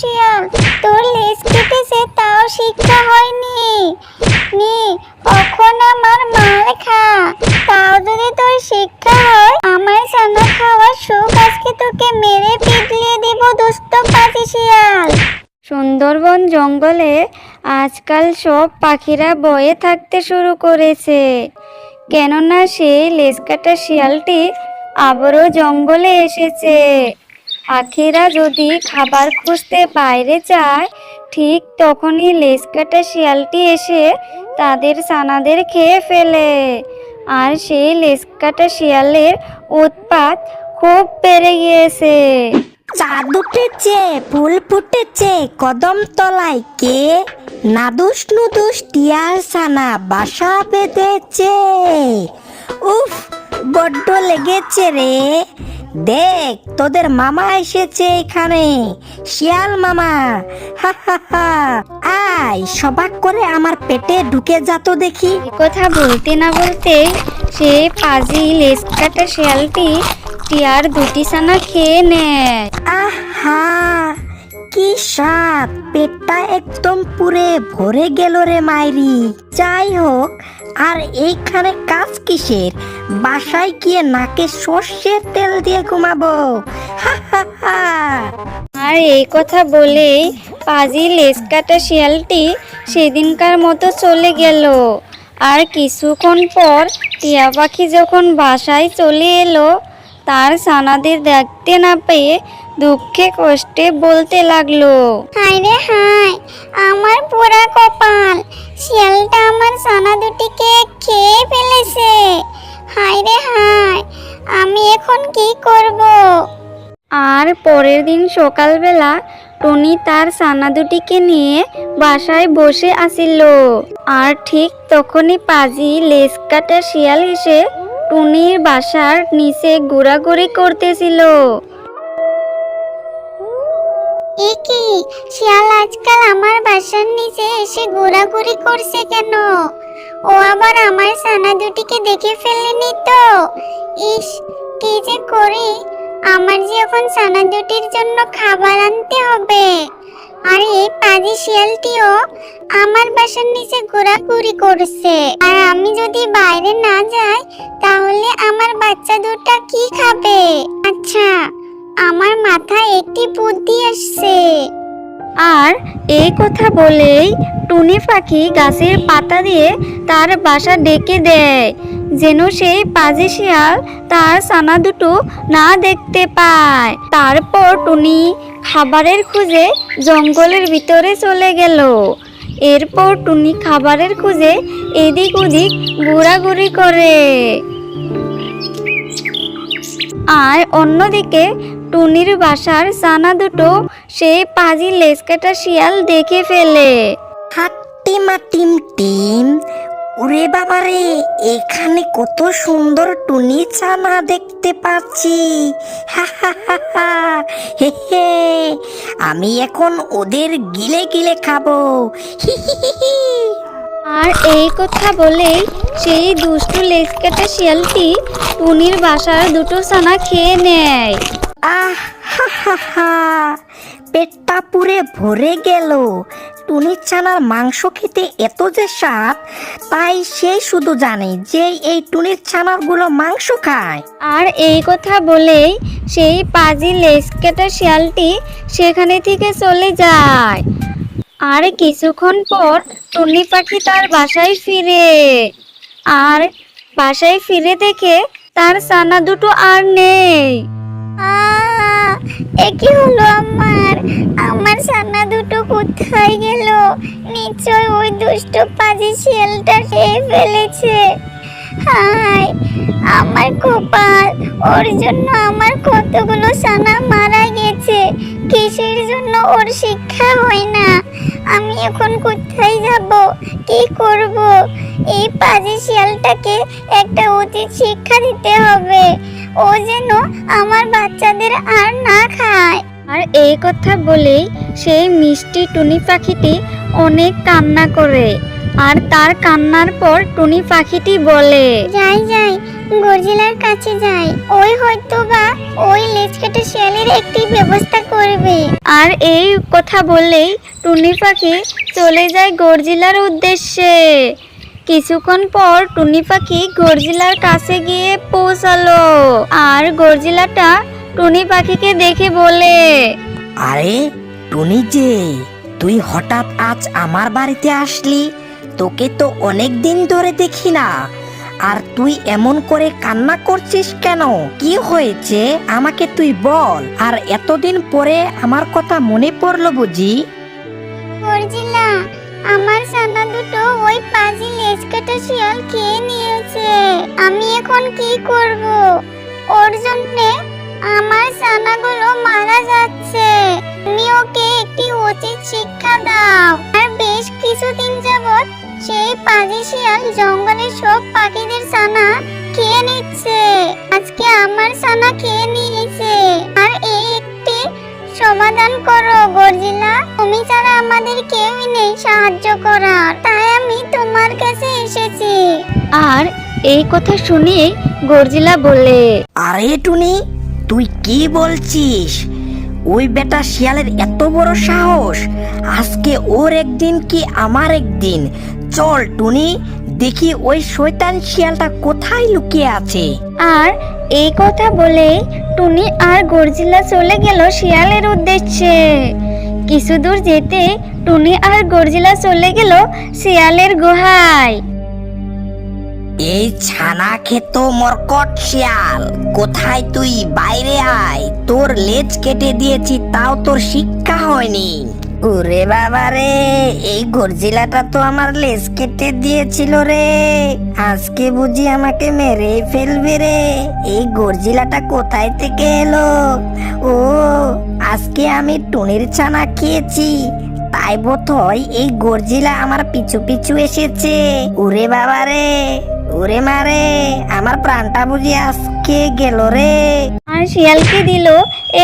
শিয়াল তোর লেজ কেটেছে তাও শিক্ষা হয়নি। নি, কখন আমার মার খা? তাও যদি তোর শিক্ষা হয় আমার ছানা খাওয়ার সুখ আজকে তোকে মেরে পিটলিয়ে দিব, দুষ্ট পাখি শিয়াল। সুন্দরবন জঙ্গলে আজকাল সব পাখিরা বয়ে থাকতে শুরু করেছে। কেননা সেই লেসকাটা শিয়ালটি আবারও জঙ্গলে এসেছে। পাখিরা যদি খাবার খুঁজতে বাইরে যায়, ঠিক তখনই লেসকাটা শিয়ালটি এসে তাদের সানাদের খেয়ে ফেলে। আর সেই লেসকাটা শিয়ালের উৎপাত খুব বেড়ে গিয়েছে। চাঁদ উঠেছে, ফুল ফুটেছে, কদম তলায় কে? নাদুস নুদুস টিয়ার সানা বাসা বেঁধেছে। উফ, বড্ড লেগেছে রে। দেখ তোদের মামা এসেছে এখানে। শিয়াল মামা। হা হা হা। আয় সবাক করে আমার পেটে ঢুকে যা তো দেখি। কথা বলতে না বলতেই সেই পাজি লেজ কাটা শিয়ালটি টিয়ার দুটি ছানা খেয়ে নেয়। আহা কি স্বাদ। পেটটা একদম পুরে ভরে গেল রে মাইরি। যাই হোক আর এইখানে কাজ কিসের? বাসায় গিয়ে নাকে সর্ষের তেল দিয়ে ঘুমাবো। হা হা হা। আর এই কথা বলেই পাজি লেজ কাটা শিয়ালটি সেদিনকার মতো চলে গেল। আর কিছুক্ষণ পর টিয়া পাখি যখন বাসায় চলে এলো তার ছানাদের দেখতে না পেয়ে দুঃখে কষ্টে বলতে লাগল হায় রে হায় আমার পোড়া কপাল। শিয়ালটা আমার সানা দুটিকে খেয়ে ফেলেছে। হায় রে হায়, আমি এখন কি করব? আর পরের দিন সকালবেলা টনি তার সানা দুটিকে নিয়ে বাসায় বসে আসিল। আর ঠিক তখনই পাজি লেজ কাটা শিয়াল এসে টুনির বাসার নিচে ঘোরাঘুরি করতেছিল। এ কি? শিয়াল আজকাল আমার বাসার নিচে এসে ঘোরাঘুরি করছে কেন? ও আবার আমার ছানা দুটিকে দেখে ফেলেনি তো? ইস, কি যে করি? আমার যে এখন ছানা দুটির জন্য খাবার আনতে হবে। আর এই পাজি শিয়ালটিও আমার বাসার নিচে ঘোরাঘুরি করছে। আর আমি যদি বাইরে না যাই, তাহলে আমার বাচ্চা দুটা কি খাবে? আচ্ছা আমার মাথায় একটি বুদ্ধি আসছে। আর এই কথা বলেই টুনি পাখি গাছের পাতা দিয়ে তার বাসা ডেকে দেয়, যেন সেই পাজি শিয়াল তার সানা দুটো না দেখতে পায়। তারপর টুনি খাবারের খুঁজে জঙ্গলের ভিতরে চলে গেল। এরপর টুনি খাবারের খুঁজে এদিক ওদিক ঘোরাঘুরি করে। আর অন্যদিকে টুনির বাসার ছানা দুটো সেই পাজি লেসকাটা শিয়াল দেখে ফেলে। হাট্টিমা টিম টিম ওরে বাবারে এখানে কত সুন্দর টুনি ছানা দেখতে পাচ্ছি। হা হা আমি এখন ওদের গিলে গিলে খাব। আর এই কথা বলেই সেই দুষ্টু লেসকাটা শিয়ালটি টুনির বাসার দুটো ছানা খেয়ে নেয়। পেটটা পুরে ভরে গেল। টুনির ছানার মাংস খেতে এত যে স্বাদ, তাই সে শুধু জানে যে এই টুনির ছানারগুলো মাংস খায়। আর এই কথা বলেই সেই পাজি লেসকাটা শিয়ালটি সেখানে থেকে চলে যায়। আর কিছুক্ষণ পর টুনি পাখি তার বাসায় ফিরে। আর বাসায় ফিরে দেখে তার ছানা দুটো আর নেই। আহ, এ কি হলো আমার। আমার সামনে দুটো কোথায় গেল? নিশ্চয় ওই দুষ্ট পাজি শিয়ালটা খেয়ে ফেলেছে। হায়, আমার কপাল ওর জন্য আমার কতগুলো সানা মারা গেছে। কিসের জন্য ওর শিক্ষা হয় না? আমি এখন কোথায় যাব? কি করব? এই পাজি শিয়ালটাকে একটা উচিত শিক্ষা দিতে হবে। ও যেন আমার বাচ্চাদের আর না খায়। আর এই কথা বলেই সেই মিষ্টি টুনি পাখিটি অনেক কান্না করে। আর তার কান্নার পর টুনি পাখিটি বলে যাই যাই গর্জিলার কাছে যাই। ওই হয়তো বা ওই লেজ কেটে শিয়ালের একটি ব্যবস্থা করবে। আর এই কথা বললেই টুনি পাখি চলে যায় গর্জিলার উদ্দেশ্যে। কিছুক্ষণ পর টুনি পাখি গর্জিলার কাছে গিয়ে পৌঁছালো আর গর্জিলাটা টুনি পাখিকে দেখে বলে আরে টুনি যে তুই হঠাৎ আজ আমার বাড়িতে আসলি? তোকে তো অনেক দিন ধরে দেখি না। আর তুই এমন করে কান্না করছিস কেন? কি হয়েছে? আমাকে তুই বল। আর এতদিন পরে আমার কথা মনে পড়ল বুঝি? গর্জিলা আমার ছানা দুটো ওই পাজি লেজ কাটা শিয়াল খেয়ে নিয়েছে। আমি এখন কি করব? ওর জন্যে আমার ছানাগুলো মারা যাচ্ছে। তুমি ওকে একটি উচিত শিক্ষা দাও। আর বেশ কিছুদিন যাবত সেই পাজি শিয়াল জঙ্গলের সব পাখিদের ছানা খেয়ে নিচ্ছে। আজকে আমার ছানা খেয়ে নিয়েছে। আর এই একটি সমাধান করো গর্জিলা। তুমি ছাড়া আমাদের কেউই নেই সাহায্য করার। তাই আমি তোমার কাছে এসেছি। আর এই কথা শুনে গর্জিলা বলে আরে টুনি তুই কি বলছিস? ওই বেটা শিয়ালের এত বড় সাহস? আজকে ওর একদিন কি আমার একদিন? চল, টুনি, দেখি ওই শয়তান শিয়ালটা কোথায় লুকিয়ে আছে? আর এই কথা বলে টুনি আর গর্জিলা চলে গেল শিয়ালের উদ্দেশ্যে। কিছু দূর যেতে টুনি আর গর্জিলা চলে গেল শিয়ালের গুহায়। এই ছানা খেত মরকট শিয়াল। কোথায় তুই? বাইরে আয়। তোর লেজ কেটে দিয়েছি, তাও তোর শিক্ষা হয়নি। ওরে বাবা রে, এই গর্জিলাটা তো আমার লেজ কেটে দিয়েছিল রে। আজকে বুঝি আমাকে মেরে ফেলবে রে। এই গর্জিলাটা কোথায় থেকে এলো? ও, আজকে আমি টুনির ছানা খেয়েছি। তাই বোধহয় এই গর্জিলা আমার পিছু পিছু এসেছে। ওরে বাবা রে। ওরে মারে আমার প্রাণটা বুঝি আজকে গেল রে। আর শিয়ালকে দিল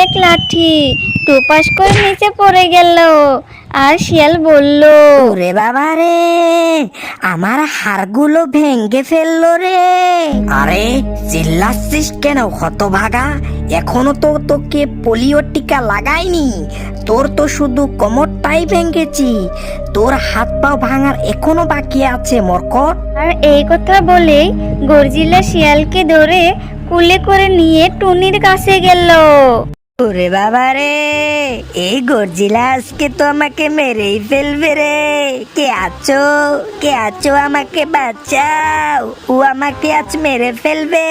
এক লাঠি টুপাস করে নিচে পড়ে গেল। আর শিয়াল বলল রে বাবা রে আমার হাড়গুলো ভেঙ্গে ফেলল রে। আরে চিল্লাচ্ছিস কেন হতভাগা? এখনও তো তোকে পোলিও টিকা লাগাইনি। তোর তো শুধু কোমরটাই ভেঙেছি। তোর হাত পাও ভাঙার এখনও বাকি আছে মরকট। আর এই কথা বলে গর্জিলা শিয়ালকে ধরে কুলে করে নিয়ে টুনির কাছে গেল। ওরে বাবা রে এই গর্জিলা, আজকে তো আমাকে মেরেই ফেলবে রে। কে আছো? কে আছো আমাকে বাঁচাও? ও আমাকে আজ মেরে ফেলবে।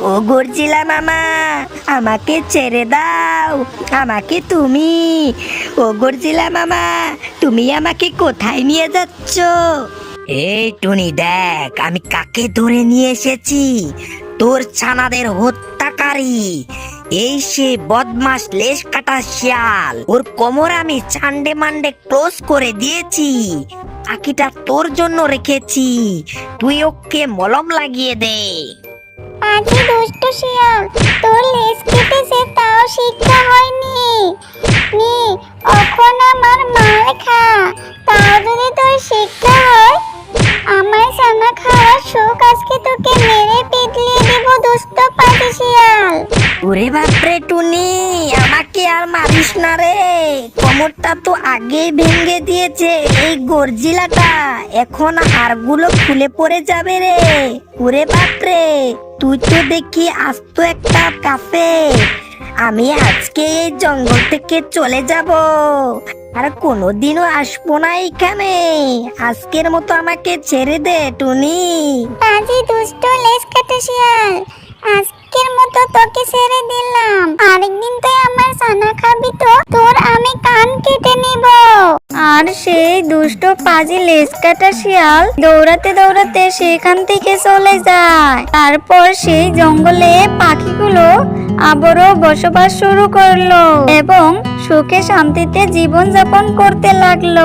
ও গর্জিলা মামা, আমাকে ছেড়ে দাও। আমাকে তুমি। ও গর্জিলা মামা, তুমি আমাকে কোথায় নিয়ে যাচ্ছ? এই টুনি, দেখ, আমি কাকে ধরে নিয়ে এসেছি? তোর ছানাদের হত্যাকারী। এই সে বদমাস লেশ কাটা শিয়াল। ওর কোমর আমি চান্ডে মান্ডে ক্লোজ করে দিয়েছি। পাখিটা তোর জন্য রেখেছি। তুই ওকে মলম লাগিয়ে দে। পাজি দুষ্ট শিয়াল, তোর লেজ কেটেছে তাও শিক্ষা হয়নি। নি, এখন আমার মার খা। তাও যদি তোর শিক্ষা হয় আমার সানা আগেই ভেঙে দিয়েছে এই গর্জিলাটা। এখন হাড়গুলো খুলে পড়ে যাবে রে। ওরে বাপরে, তুই তো দেখি আস্ত একটা কাফে। আমি আজকে এই জঙ্গল থেকে চলে যাব। আর কোনোদিনও আসব না এখানে। আজকের মতো আমাকে ছেড়ে দে, টুনি। পাজি দুষ্ট লেজ কাটা শিয়াল আজকের মতো তোকে ছেড়ে দিলাম। আরেকদিন তুই আমার সানা খাবি তো, তোর আমি কান কেটে নিব। আর সেই দুষ্ট পাজি লেজ কাটা শিয়াল দৌড়াতে দৌড়াতে সেখান থেকে চলে যায়। তারপর সেই জঙ্গলে পাখিগুলো আবারও বসবাস শুরু করল এবং সুখে শান্তিতে জীবন যাপন করতে লাগল।